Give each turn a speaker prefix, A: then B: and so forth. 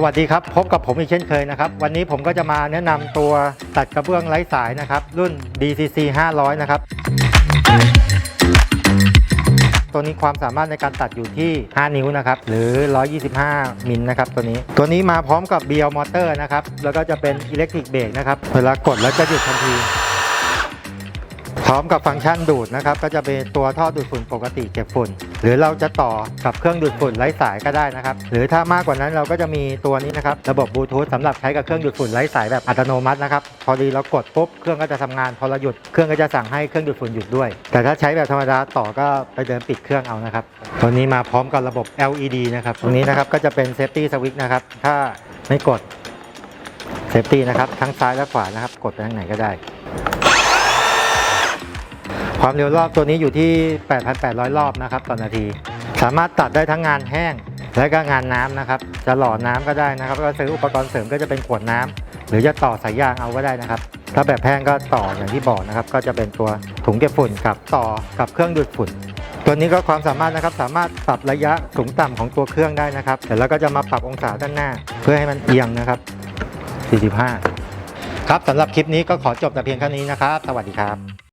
A: สวัสดีครับ พบกับผมอีกเช่นเคยนะครับ วันนี้ผมก็จะมาแนะนำตัวตัดกระเบื้องไร้สายนะครับ รุ่น DCC 500 นะครับ ตัวนี้ความสามารถในการตัดอยู่ที่ 5 นิ้วนะครับ หรือ 125 มิลนะครับตัวนี้ ตัวนี้มาพร้อมกับ BL Motor นะครับ แล้วก็จะเป็น Electric Brake นะครับ เวลากดแล้วจะหยุดทันที พร้อมกับฟังก์ชันดูดนะครับ ก็จะเป็นตัวท่อดูดฝุ่นปกติเก็บฝุ่น หรือเราจะต่อกับเครื่องดูดฝุ่นไร้สายก็ได้นะครับ หรือถ้ามากกว่านั้นเราก็จะมีตัวนี้นะครับ ระบบบลูทูธสำหรับใช้กับเครื่องดูดฝุ่นไร้สายแบบอัตโนมัตินะครับ พอดีเรากดปุ๊บเครื่องก็จะทำงาน พอเราหยุดเครื่องก็จะสั่งให้เครื่องดูดฝุ่นหยุดด้วย แต่ถ้าใช้แบบธรรมดาต่อก็ไปเดินปิดเครื่องเอานะครับ ตัวนี้มาพร้อมกับระบบ LED นะครับ ตรงนี้นะครับก็จะเป็น Safety Switch นะครับ ถ้าไม่กด Safety นะครับ ทั้งซ้ายและขวานะครับ กดไปทางไหนก็ได้ ความเร็วรอบตัวนี้อยู่ที่ 8,800 รอบนะครับต่อนาที สามารถตัดได้ทั้งงานแห้งและก็งานน้ำนะครับ จะหล่อน้ำก็ได้นะครับก็ซื้ออุปกรณ์เสริมก็จะเป็นขวดน้ำหรือจะต่อสายยางเอาก็ได้นะครับ ถ้าแบบแห้งก็ต่ออย่างที่บอกนะครับ ก็จะเป็นตัวถุงเก็บฝุ่นกับต่อกับเครื่องดูดฝุ่น ตัวนี้ก็ความสามารถนะครับสามารถปรับระยะสูงต่ำของตัวเครื่องได้นะครับเสร็จแล้วก็จะมาปรับองศาด้านหน้า เพื่อให้มันเอียงนะครับ 45 ครับสำหรับคลิปนี้ก็ขอจบแต่เพียงเท่นี้นะครับ สวัสดีครับ